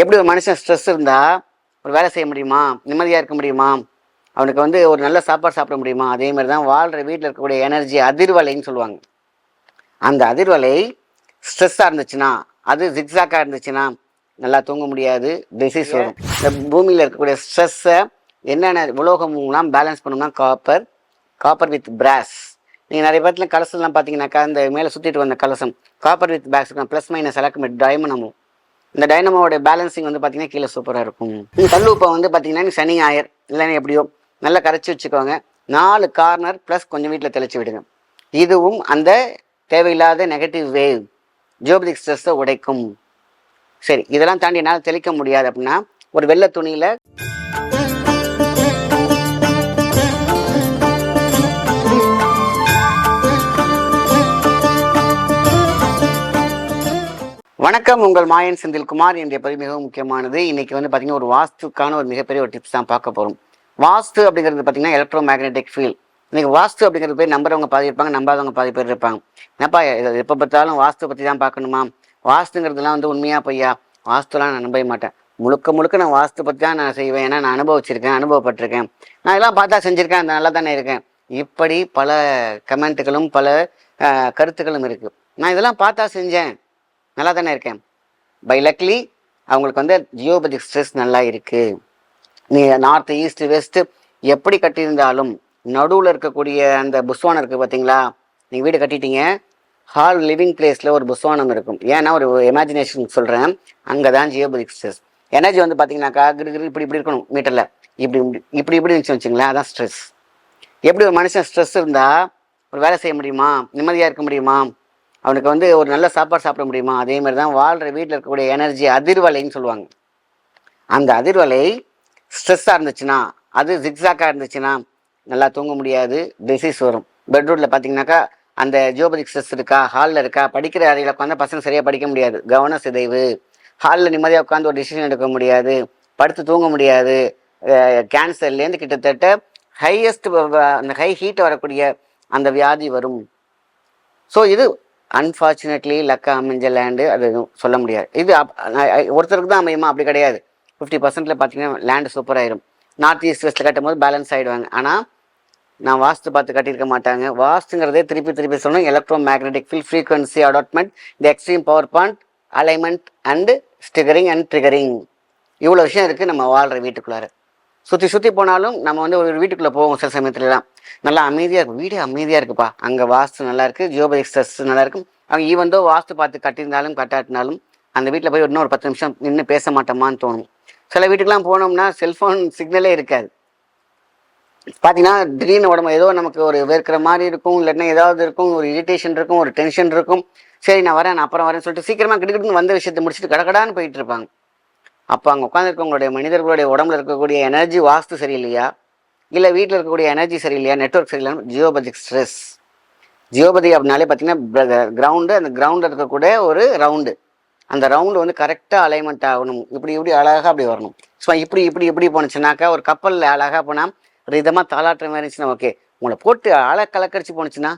எப்படி ஒரு மனுஷன் ஸ்ட்ரெஸ் இருந்தால் ஒரு வேலை செய்ய முடியுமா? நிம்மதியாக இருக்க முடியுமா? அவனுக்கு வந்து ஒரு நல்ல சாப்பாடு சாப்பிட முடியுமா? அதே மாதிரி தான் வாழ்கிற வீட்டில் இருக்கக்கூடிய எனர்ஜி அதிர்வலைன்னு சொல்லுவாங்க. அந்த அதிர்வலை ஸ்ட்ரெஸ்ஸாக இருந்துச்சுன்னா அது ஜிக்ஸாக்காக இருந்துச்சுன்னா நல்லா தூங்க முடியாது டிசீஸ் வரும். இந்த பூமியில் இருக்கக்கூடிய ஸ்ட்ரெஸ்ஸை என்னென்ன உலோகம்லாம் பேலன்ஸ் பண்ணணும்னா காப்பர் காப்பர் வித் பிராஸ் நீங்கள் நிறைய பேர்த்துல கலசம்லாம் பார்த்தீங்கன்னாக்கா இந்த மேலே சுற்றிட்டு வந்த கலசம் copper with packs plus minus டைமும் நம்ம இந்த டைனமோட பேலன்சிங் வந்து பார்த்தீங்கன்னா கீழே சூப்பராக இருக்கும். இந்த கல் உப்பை வந்து பார்த்தீங்கன்னா சனி ஞாயிறு இல்லைன்னா எப்படியோ நல்லா கரைச்சி வச்சுக்கோங்க. நாலு கார்னர் ப்ளஸ் கொஞ்சம் வீட்டில் தெளிச்சு விடுங்க. இதுவும் அந்த தேவையில்லாத நெகட்டிவ் வேவ் ஜியோபதிக் ஸ்ட்ரெஸ்ஸை உடைக்கும். சரி இதெல்லாம் தாண்டி என்னால் தெளிக்க முடியாது அப்படின்னா ஒரு வெள்ளை துணியில் வணக்கம். உங்கள் மாயன் செந்தில்குமார் என்ற பதிவு மிகவும் முக்கியமானது. இன்றைக்கி வந்து பார்த்தீங்கன்னா ஒரு வாஸ்துக்கான ஒரு மிகப்பெரிய ஒரு டிப்ஸ் தான் பார்க்க போகிறோம் வாஸ்து அப்படிங்கிறது பார்த்தீங்கன்னா எலக்ட்ரோ மேக்னெட்டிக் ஃபீல்ட் இன்றைக்கி வாஸ்து அப்படிங்கிறது பேர் நம்புறவங்க பாதி இருப்பாங்க நம்பாதவங்க பாதி பேர் இருப்பாங்க. என்னப்பா இதை எப்போ பார்த்தாலும் வாஸ்து பற்றி தான் பார்க்கணுமா? வாஸ்துங்கிறதுலாம் வந்து உண்மையாக பொய்யா? வாஸ்துலாம் நான் நம்பவே மாட்டேன். முழுக்க முழுக்க நான் வாஸ்து பற்றி தான் நான் செய்வேன். ஏன்னா நான் அனுபவிச்சிருக்கேன் அனுபவப்பட்டிருக்கேன். நான் எல்லாம் பார்த்தா செஞ்சுருக்கேன் அந்த நல்லா தானே இருக்கேன். இப்படி பல கமெண்ட்டுகளும் பல கருத்துக்களும் இருக்குது நான் இதெல்லாம் பார்த்தா செஞ்சேன். நல்லா தானே இருக்கேன். பை லக்லி அவங்களுக்கு வந்து ஜியோபதிக் ஸ்ட்ரெஸ் நல்லா இருக்குது நீ நார்த் ஈஸ்ட் வெஸ்ட்டு எப்படி கட்டியிருந்தாலும் நடுவில் இருக்கக்கூடிய அந்த புஸ்வானம் இருக்குது பார்த்தீங்களா நீங்கள் வீடு கட்டிட்டீங்க. ஹால் லிவிங் பிளேஸில் ஒரு புஸ்வானம் இருக்கும். ஏன்னா ஒரு இமேஜினேஷன் சொல்கிறேன் அங்கே தான் ஜியோபதிக் ஸ்ட்ரெஸ் எனர்ஜி வந்து பார்த்தீங்கன்னாக்கா கிரு கிரு இப்படி இப்படி இருக்கணும் மீட்டரில் இப்படி இப்படி இப்படி இப்படி இருந்துச்சு வச்சுங்களேன் அதான் ஸ்ட்ரெஸ் எப்படி ஒரு மனுஷன் ஸ்ட்ரெஸ் இருந்தால் ஒரு வேலை செய்ய முடியுமா? நிம்மதியாக இருக்க முடியுமா? அவனுக்கு வந்து ஒரு நல்ல சாப்பாடு சாப்பிட முடியுமா? அதே மாதிரி தான் வாழ்கிற வீட்டில் இருக்கக்கூடிய எனர்ஜி அதிர்வலைன்னு சொல்லுவாங்க. அந்த அதிர்வலை ஸ்ட்ரெஸ்ஸாக இருந்துச்சுன்னா அது ஜிக்ஸாக்காக இருந்துச்சுன்னா நல்லா தூங்க முடியாது டிசீஸ் வரும். பெட்ரூமில் பார்த்தீங்கன்னாக்கா அந்த ஜியோபதிக் ஸ்ட்ரெஸ் இருக்கா ஹாலில் இருக்கா படிக்கிற அறையில் உட்காந்து பசங்க சரியாக படிக்க முடியாது. கவன சிதைவு. ஹாலில் நிம்மதியாக உட்காந்து ஒரு டிசிஷன் எடுக்க முடியாது. படுத்து தூங்க முடியாது. கேன்சர்லேருந்து கிட்டத்தட்ட ஹையஸ்ட் அந்த ஹை ஹீட் வரக்கூடிய அந்த வியாதி வரும். ஸோ இது அன்ஃபார்ச்சுனேட்லி லக்கா அமைஞ்ச லேண்டு அது சொல்ல முடியாது. இது அப்- ஒருத்தருக்கு தான் அமையுமா? அப்படி கிடையாது. ஃபிஃப்டி பர்சன்ட்டில் பார்த்தீங்கன்னா லேண்டு சூப்பராகிடும் நார்த் ஈஸ்ட் வெஸ்ட்டில் கட்டும் போது பேலன்ஸ் ஆகிடுவாங்க ஆனால் நான் வாஸ்து பார்த்து கட்டியிருக்க மாட்டாங்க. வாஸ்துங்கிறதே திருப்பி திருப்பி சொல்லணும். Electro magnetic field frequency attachment the extreme power point alignment and stickering and triggering இவ்வளோ விஷயம் இருக்குது நம்ம வாழ்கிற வீட்டுக்குள்ளார. சுற்றி சுற்றி போனாலும் நம்ம வந்து ஒரு வீட்டுக்குள்ளே போவோம் சில சமயத்துலலாம். நல்லா அமைதியாக இருக்கும். வீடு அமைதியாக இருக்குப்பா. அங்கே வாஸ்து நல்லா இருக்குது ஜியோபதிக் ஸ்ட்ரெஸ் நல்லா இருக்கும். அவங்க ஈவந்தோ வாஸ்து பார்த்து கட்டியிருந்தாலும் கட்டாட்டினாலும் அந்த வீட்டில் போய் இன்னும் ஒரு பத்து நிமிஷம் நின்று பேச மாட்டோமான்னு தோணும். சில வீட்டுக்கெலாம் போனோம்னா செல்ஃபோன் சிக்னலே இருக்காது. பார்த்தீங்கன்னா திடீர்னு உடம்பு ஏதோ நமக்கு ஒரு வேர்க்கிற மாதிரி இருக்கும். இல்லைன்னா ஏதாவது இருக்கும். ஒரு இரிட்டேஷன் இருக்கும். ஒரு டென்ஷன் இருக்கும். சரி நான் வரேன் நான் அப்புறம் வரேன்னு சொல்லிட்டு சீக்கிரமாக கிட்டக்கிட்டு வந்த விஷயத்தை முடிச்சுட்டு கடகடான்னு போயிட்டு இருப்பாங்க. அப்போ அங்கே உட்காந்துருக்கவங்களுடைய மனிதர்களுடைய உடம்புல இருக்கக்கூடிய எனர்ஜி வாஸ்து சரியில்லையா? இல்லை வீட்டில் இருக்கக்கூடிய எனர்ஜி சரியில்லையா? நெட்வொர்க் சரியில்லையா? ஜியோபதிக் ஸ்ட்ரெஸ் ஜியோபதி அப்படின்னாலே பார்த்தீங்கன்னா கிரவுண்டு அந்த கிரவுண்டில் இருக்கக்கூடிய ஒரு ரவுண்டு அந்த ரவுண்டு வந்து கரெக்டாக அலைன்மெண்ட் ஆகணும். இப்படி இப்படி அழகாக அப்படி வரணும். ஸோ இப்படி இப்படி இப்படி போணுச்சுனாக்கா ஒரு கப்பலில் அழகாக போனால் ரிதமாக தாளாட்டுற மாதிரி இருந்துச்சுன்னா ஓகே உங்களை போட்டு அழ கலக்கரிச்சு போணுச்சுன்னா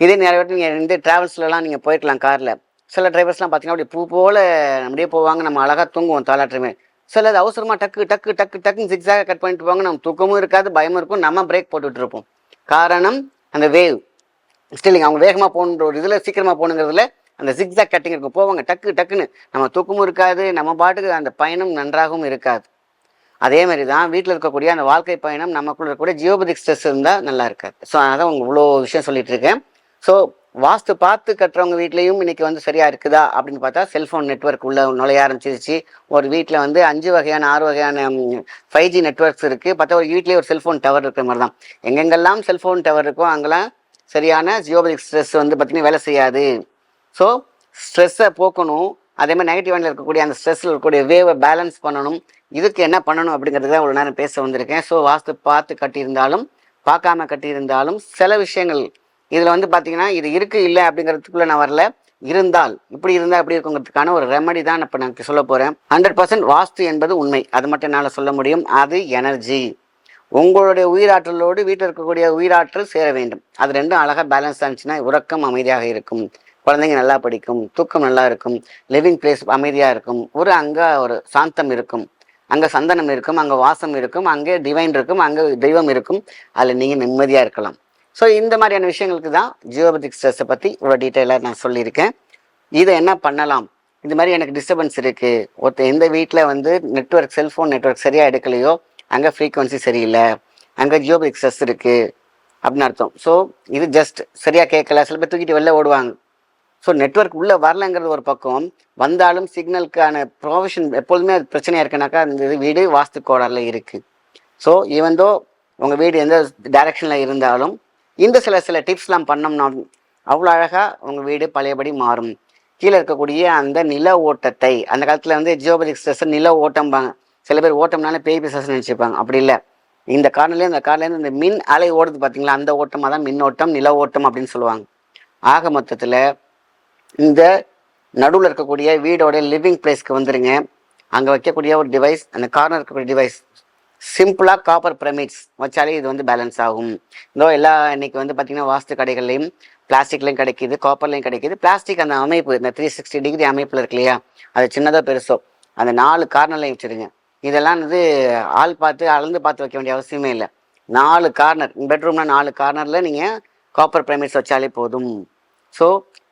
இதே நிறைய பேர் நீங்கள் இந்த ட்ராவல்ஸ்லலாம் நீங்கள் போயிருக்கலாம் காரில் சில டிரைவர்ஸ்லாம் பார்த்தீங்கன்னா அப்படி பூ போல் அப்படியே போவாங்க. நம்ம அழகாக தூங்குவோம் தாளாட்டுற மாதிரி சில அது அவசரமாக டக்கு டக்கு டக்கு டக்குன்னு சிக்ஸாக கட் பண்ணிட்டு போவாங்க. நம்ம தூக்கமும் இருக்காது பயமும் இருக்கும். நம்ம பிரேக் போட்டுட்டு இருப்போம் காரணம் அந்த வேவ். ஸ்டில்லிங் அவங்க வேகமாக போகணுன்ற ஒரு இதில் சீக்கிரமாக போகணுங்கிறதுல அந்த சிக்ஸாக் கட்டிங் இருக்கும். போவாங்க டக்கு டக்குன்னு. நம்ம தூக்கமும் இருக்காது நம்ம பாட்டுக்கு அந்த பயணம் நன்றாகவும் இருக்காது. அதே மாதிரி தான் வீட்டில் இருக்கக்கூடிய அந்த வாழ்க்கை பயணம் நமக்குள்ள இருக்கக்கூடிய ஜியோபதிக் ஸ்ட்ரெஸ் இருந்தால் நல்லா இருக்காது. ஸோ அதான் உங்க இவ்வளோ விஷயம் சொல்லிட்டு இருக்கேன். ஸோ வாஸ்து பார்த்து கட்டுறவங்க வீட்லேயும் இன்றைக்கி வந்து சரியாக இருக்குதா அப்படின்னு பார்த்தா செல்ஃபோன் நெட்வொர்க் உள்ளே நுழைய ஆரம்பிச்சிருச்சு. ஒரு வீட்டில் வந்து அஞ்சு வகையான ஆறு வகையான ஃபைவ் ஜி நெட்ஒர்க்ஸ் இருக்குது பார்த்தா ஒரு வீட்லேயே ஒரு செல்ஃபோன் டவர் இருக்கிற மாதிரி தான். எங்கெங்கெல்லாம் செல்ஃபோன் டவர் இருக்கோ அங்கெல்லாம் சரியான ஜியோபதிக் ஸ்ட்ரெஸ் வந்து பார்த்தீங்கன்னா வேலை செய்யாது. ஸோ ஸ்ட்ரெஸ்ஸை போக்கணும். அதே மாதிரி நெகட்டிவ் ஆண்டில் இருக்கக்கூடிய அந்த ஸ்ட்ரெஸ்ஸில் இருக்கக்கூடிய வேவை பேலன்ஸ் பண்ணணும். இதுக்கு என்ன பண்ணணும் அப்படிங்கிறத ஒரு நேரம் பேச வந்திருக்கேன். ஸோ வாஸ்து பார்த்து கட்டியிருந்தாலும் பார்க்காம கட்டியிருந்தாலும் சில விஷயங்கள் இதில் வந்து பார்த்தீங்கன்னா இது இருக்குது இல்லை அப்படிங்கிறதுக்குள்ளே நான் வரல. இருந்தால் இப்படி இருந்தால் எப்படி இருக்குங்கிறதுக்கான ஒரு ரெமடி தான் இப்போ நான் சொல்ல போகிறேன் ஹண்ட்ரட் பர்சன்ட் வாஸ்து என்பது உண்மை. அது மட்டும் என்னால் சொல்ல முடியும். அது எனர்ஜி உங்களுடைய உயிராற்றலோடு வீட்டில் இருக்கக்கூடிய உயிராற்றல் சேர வேண்டும். அது ரெண்டும் அழகாக பேலன்ஸ் ஆனிச்சுன்னா உறக்கம் அமைதியாக இருக்கும். குழந்தைங்க நல்லா படிக்கும் தூக்கம் நல்லா இருக்கும் லிவிங் பிளேஸ் அமைதியாக இருக்கும். ஒரு அங்கே ஒரு சாந்தம் இருக்கும். அங்கே சந்தனம் இருக்கும் அங்கே வாசம் இருக்கும் அங்கே டிவைன் இருக்கும் அங்கே தெய்வம் இருக்கும். அதில் நீங்கள் நிம்மதியாக இருக்கலாம். ஸோ இந்த மாதிரியான விஷயங்களுக்கு தான் ஜியோபதிக் ஸ்ட்ரெஸ்ஸை பற்றி இவ்வளோ டீட்டெயிலாக நான் சொல்லியிருக்கேன். இதை என்ன பண்ணலாம்? இந்த மாதிரி எனக்கு டிஸ்டர்பன்ஸ் இருக்குது ஒருத்தர் எந்த வீட்டில் வந்து நெட்ஒர்க் செல்ஃபோன் நெட்ஒர்க் சரியாக எடுக்கலையோ அங்கே ஃப்ரீக்குவன்சி சரியில்லை. அங்கே ஜியோபதிக் ஸ்ட்ரெஸ் இருக்குது அப்படின்னு அர்த்தம். ஸோ இது ஜஸ்ட் சரியாக கேட்கல. சில பேர் தூக்கிட்டு வெளில ஓடுவாங்க. ஸோ நெட்ஒர்க் உள்ளே வரலங்கிறது ஒரு பக்கம். வந்தாலும் சிக்னலுக்கான ப்ரொவிஷன் எப்பொழுதுமே அது பிரச்சனையாக இருக்குனாக்கா அந்த இது வீடு வாஸ்து கோளாறில் இருக்குது ஸோ ஈவந்தோ உங்கள் வீடு எந்த டைரக்ஷனில் இருந்தாலும் இந்த சில சில டிப்ஸ்லாம் பண்ணோம்னா அவ்வளோ அழகாக உங்கள் வீடு பழையபடி மாறும். கீழே இருக்கக்கூடிய அந்த நில ஓட்டத்தை அந்த காலத்தில் வந்து ஜியோபதிக் ஸ்ட்ரெஸ் நில ஓட்டம்பாங்க. சில பேர் ஓட்டம்னால பேய் பிசஸ் நினச்சிப்பாங்க. அப்படி இல்லை. இந்த கார்னர்லேயும் இந்த கார்லேருந்து இந்த மின் அலை ஓடுது பார்த்தீங்களா அந்த ஓட்டமாக தான் மின்னோட்டம் நில ஓட்டம் அப்படின்னு சொல்லுவாங்க. ஆக மொத்தத்தில் இந்த நடுவில் இருக்கக்கூடிய வீடோட லிவிங் பிளேஸ்க்கு வந்துருங்க. அங்கே வைக்கக்கூடிய ஒரு டிவைஸ் அந்த கார்னர் இருக்கக்கூடிய டிவைஸ் சிம்பிளாக காப்பர் பிரமிட்ஸ் வச்சாலே இது வந்து பேலன்ஸ் ஆகும். இதோ எல்லா இன்னைக்கு வந்து பார்த்தீங்கன்னா வாஸ்து கடைகள்லையும் பிளாஸ்டிக்லையும் கிடைக்கிது காப்பர்லையும் கிடைக்கிது. பிளாஸ்டிக் அந்த அமைப்பு இந்த த்ரீ சிக்ஸ்டி டிகிரி அமைப்பில் இருக்கு இல்லையா? அது சின்னதாக பெருசோ அந்த நாலு கார்னர்லையும் வச்சுருங்க. இதெல்லாம் வந்து ஆள் பார்த்து அளந்து பார்த்து வைக்க வேண்டிய அவசியமே இல்லை. நாலு கார்னர் பெட்ரூம்னா நாலு கார்னரில் நீங்கள் காப்பர் பிரமிட்ஸ் வச்சாலே போதும். ஸோ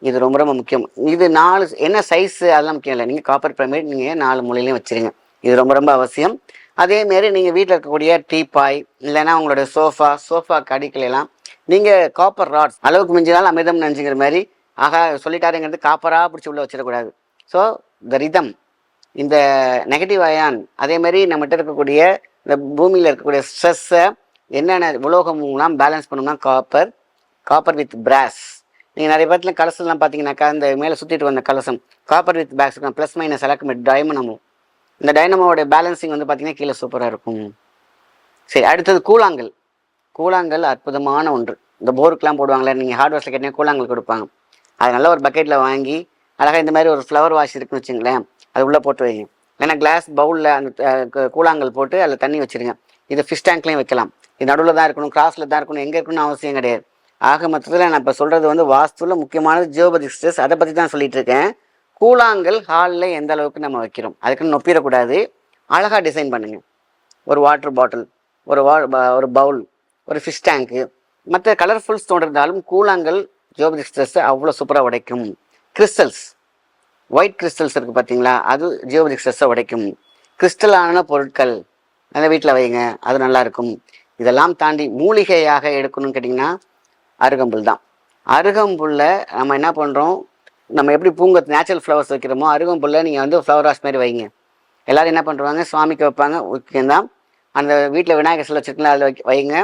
இது ரொம்ப ரொம்ப முக்கியம். இது நாலு என்ன சைஸ் அதெல்லாம் முக்கியம் இல்லை. நீங்கள் காப்பர் பிரமிட் நீங்கள் நாலு மூலையிலையும் வச்சுருங்க. இது ரொம்ப ரொம்ப அவசியம். அதேமாரி நீங்கள் வீட்டில் இருக்கக்கூடிய டீப்பாய் இல்லைன்னா உங்களோட சோஃபா சோஃபா கடிக்கலாம் நீங்கள் காப்பர் ராட்ஸ் அளவுக்கு மிஞ்சினாலும் அமிர்தம் நினச்சிக்கிற மாதிரி ஆகா சொல்லிட்டாருங்கிறது காப்பராக பிடிச்சி உள்ளே வச்சிடக்கூடாது. ஸோ த ரிதம் இந்த நெகட்டிவ் அயான் அதேமாரி நம்மகிட்ட இருக்கக்கூடிய இந்த பூமியில் இருக்கக்கூடிய ஸ்ட்ரெஸ்ஸை என்னென்ன உலோகம்லாம் பேலன்ஸ் பண்ணணும்னா காப்பர் காப்பர் வித் பிராஸ் நீங்கள் நிறைய பேர்த்துல கலசம்லாம் பார்த்தீங்கன்னாக்கா இந்த மேலே சுற்றிட்டு வந்த கலசம் copper with packs plus minus electric dynamo இந்த டைனமோடைய பேலன்சிங் வந்து பார்த்தீங்கன்னா கீழே சூப்பராக இருக்கும். சரி அடுத்தது கூழாங்கல். கூழாங்கல் அற்புதமான ஒன்று. இந்த போருக்குலாம் போடுவாங்களே நீங்கள் ஹார்ட்வேர்ஸில் கேட்டீங்கன்னா கூழாங்கல் கொடுப்பாங்க. அது நல்ல ஒரு பக்கெட்டில் வாங்கி அழகாக இந்த மாதிரி ஒரு ஃப்ளவர் வாஷ் இருக்குன்னு வச்சுங்களேன் அது உள்ளே போட்டு வைங்க. ஏன்னா கிளாஸ் பவுலில் அந்த கூழாங்கல் போட்டு அதில் தண்ணி வச்சுருங்க. இது ஃபிஷ் டேங்க்லேயும் வைக்கலாம். இது நடுவில் தான் இருக்கணும் கிராஸில் தான் இருக்கணும் எங்கே இருக்கணும்னு அவசியம் கிடையாது. ஆக மொத்தத்தில் நான் இப்போ சொல்கிறது வந்து வாஸ்துவில் முக்கியமானது ஜியோபதிக் ஸ்ட்ரெஸ் அதை பற்றி தான் சொல்லிகிட்டு இருக்கேன். கூழாங்கல் ஹாலில் எந்த அளவுக்கு நம்ம வைக்கிறோம்? அதுக்குன்னு நொப்பிடக்கூடாது. அழகாக டிசைன் பண்ணுங்க. ஒரு வாட்டர் பாட்டில் ஒரு வா ஒரு பவுல் ஒரு ஃபிஷ் டேங்க்கு மற்ற கலர்ஃபுல்ஸ் தோன்றிருந்தாலும் கூழாங்கல் ஜியோபதிக் ஸ்ட்ரெஸ்ஸை அவ்வளோ சூப்பராக உடைக்கும். கிறிஸ்டல்ஸ் ஒயிட் கிறிஸ்டல்ஸ் இருக்குது பார்த்தீங்களா? அது ஜியோபதி ஸ்ட்ரெஸ்ஸை உடைக்கும். கிறிஸ்டலான பொருட்கள் அந்த வீட்டில் வைங்க அது நல்லா இருக்கும் இதெல்லாம் தாண்டி மூலிகையாக எடுக்கணும்னு கேட்டிங்கன்னா அருகம்புல் தான். அருகம்புல்லை நம்ம என்ன பண்ணுறோம் நம்ம எப்படி பூங்க நேச்சுரல் ஃப்ளவர்ஸ் வைக்கிறோமோ அருகம்புல்லை நீங்கள் வந்து ஃப்ளவர் வாஷ் மாதிரி வைங்க. எல்லோரும் என்ன பண்ணுறாங்க சுவாமிக்கு வைப்பாங்க. ஓகேந்தான் அந்த வீட்டில் விநாயகர் சிலை வச்சுருக்கலாம் அதில் வைக்க வைங்க.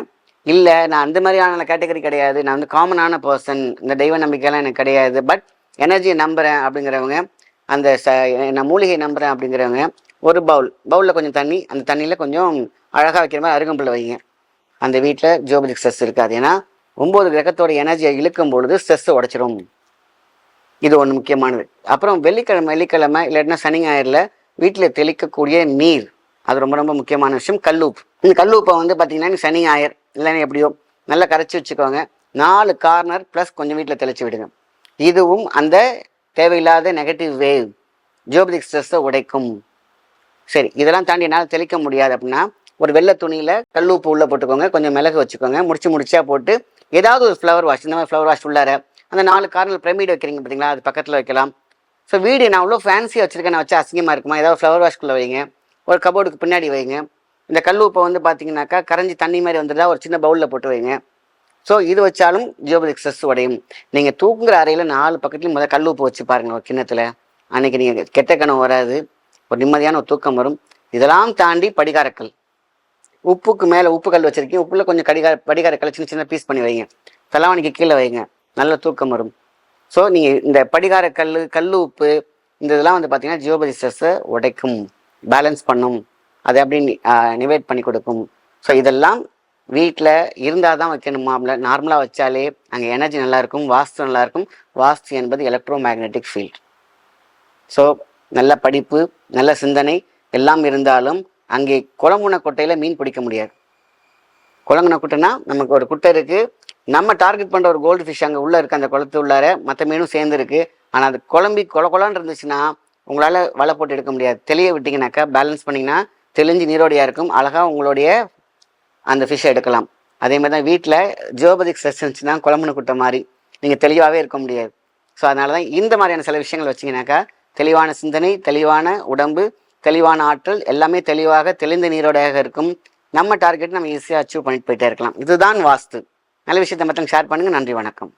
இல்லை நான் அந்த மாதிரியான கேட்டகரி கிடையாது. நான் வந்து காமனான பர்சன் இந்த தெய்வ நம்பிக்கைலாம் எனக்கு கிடையாது. பட் எனர்ஜியை நம்புகிறேன் அப்படிங்கிறவங்க அந்த ச நான் மூலிகை நம்புகிறேன் அப்படிங்கிறவங்க ஒரு பவுல் பவுலில் கொஞ்சம் தண்ணி அந்த தண்ணியில் கொஞ்சம் அழகாக வைக்கிற மாதிரி அருகம்புள்ள வைங்க. அந்த வீட்டில் ஜியோபதிக் ஸ்ட்ரெஸ் இருக்காது. ஏன்னா ஒம்பது கிரகத்தோட எனர்ஜியை இழுக்கும் பொழுது ஸ்ட்ரெஸ்ஸை உடச்சிரும். இது ஒன்று முக்கியமானது. அப்புறம் வெள்ளிக்கிழமை வெள்ளிக்கிழமை இல்லாட்டினா சனி ஞாயிறில் வீட்டில் தெளிக்கக்கூடிய நீர். அது ரொம்ப ரொம்ப முக்கியமான விஷயம். கல்லூப்பு. இந்த கல்லூப்பை வந்து பார்த்தீங்கன்னா சனி ஞாயிறு இல்லைன்னா எப்படியோ நல்லா கரைச்சி வச்சுக்கோங்க. நாலு கார்னர் ப்ளஸ் கொஞ்சம் வீட்டில் தெளிச்சு விடுங்க. இதுவும் அந்த தேவையில்லாத நெகட்டிவ் வேவ் ஜியோபதிக் ஸ்ட்ரெஸ்ஸை உடைக்கும். சரி இதெல்லாம் தாண்டி என்னால் தெளிக்க முடியாது அப்படின்னா ஒரு வெள்ளை துணியில் கல்லூப்பு உள்ளே போட்டுக்கோங்க. கொஞ்சம் மிளகு வச்சுக்கோங்க. முடிச்சு முடிச்சா போட்டு ஏதாவது ஒரு ஃப்ளவர் வாஷ் இந்த மாதிரி ஃப்ளவர் வாஷ் உள்ளார அந்த நாலு கார்னர் பிரமிட் வைக்கிறீங்க பார்த்தீங்களா அது பக்கத்தில் வைக்கலாம். ஸோ வீடு நான் அவ்வளோ ஃபேன்சியாக வச்சுருக்கேன். நான் வச்சு அசிங்கமாக இருக்குமா? ஏதாவது ஃப்ளவர் வாஷ்குள்ளே வைங்க. ஒரு கபோர்டுக்கு பின்னாடி வைங்க. இந்த கல்லூப்பை வந்து பார்த்தீங்கன்னாக்கா கரைஞ்சி தண்ணி மாதிரி வந்துருந்தா ஒரு சின்ன பவுலில் போட்டு வைங்க. ஸோ இது வச்சாலும் ஜியோபதிக் ஸ்ட்ரெஸ் உடையும். நீங்கள் தூங்குற அறையில் நாலு பக்கத்துலையும் முதல்ல கல்லூப்பு வச்சு பாருங்கள் ஒரு கிண்ணத்தில். அன்னைக்கு நீங்கள் கெட்ட கணம் வராது. ஒரு நிம்மதியான ஒரு தூக்கம் வரும். இதெல்லாம் தாண்டி படிகாரக்கல். உப்புக்கு மேலே உப்பு கல் வச்சுருக்கீங்க. உப்புல கொஞ்சம் கடிகார படிகாரக்கல் சின்ன சின்ன பீஸ் பண்ணி வைங்க. தலைவாணிக்கு கீழே வைங்க. நல்ல தூக்கம் வரும். ஸோ நீங்கள் இந்த படிகார கல் கல் உப்பு இந்த இதெல்லாம் வந்து பார்த்தீங்கன்னா ஜியோபதி ஸ்ட்ரெஸ்ஸை உடைக்கும் பேலன்ஸ் பண்ணும். அதை அப்படி நிவேட் பண்ணி கொடுக்கும். ஸோ இதெல்லாம் வீட்டில் இருந்தால் தான் வைக்கணுமா நார்மலாக வச்சாலே அங்கே எனர்ஜி நல்லாயிருக்கும் வாஸ்து நல்லாயிருக்கும். வாஸ்து என்பது எலக்ட்ரோ மேக்னெட்டிக் ஃபீல்ட் ஸோ நல்ல படிப்பு நல்ல சிந்தனை எல்லாம் இருந்தாலும் அங்கே குளமுன குட்டையில் மீன் பிடிக்க முடியாது. குளங்குன குட்டைனா நமக்கு ஒரு குட்டை இருக்குது நம்ம டார்கெட் பண்ணுற ஒரு கோல்டு ஃபிஷ் அங்கே உள்ளே இருக்குது அந்த குளத்து உள்ளார. மற்ற மீனும் சேர்ந்து இருக்குது ஆனால் அது குழம்பி கொல கொலான்னு இருந்துச்சுன்னா உங்களால் வலை போட்டு எடுக்க முடியாது. தெளிய விட்டிங்கனாக்கா பேலன்ஸ் பண்ணிங்கன்னா தெளிஞ்சு நீரோடையாக இருக்கும். அழகாக உங்களுடைய அந்த ஃபிஷ்ஷை எடுக்கலாம். அதே மாதிரி தான் வீட்டில் ஜியோபதிக் ஸ்ட்ரெஸ் இருந்துச்சுன்னா குழம்புனு குட்டை மாதிரி. நீங்கள் தெளிவாகவே இருக்க முடியாது. ஸோ அதனால தான் இந்த மாதிரியான சில விஷயங்கள் வச்சிங்கனாக்கா தெளிவான சிந்தனை தெளிவான உடம்பு தெளிவான ஆற்றல் எல்லாமே தெளிவாக தெளிந்த நீரோடையாக இருக்கும். நம்ம டார்கெட் நம்ம ஈஸியாக அச்சீவ் பண்ணிட்டு போயிட்டே இருக்கலாம். இதுதான் வாஸ்து. நல்ல விஷயத்தை மற்றவங்க ஷேர் பண்ணுங்கள் நன்றி வணக்கம்.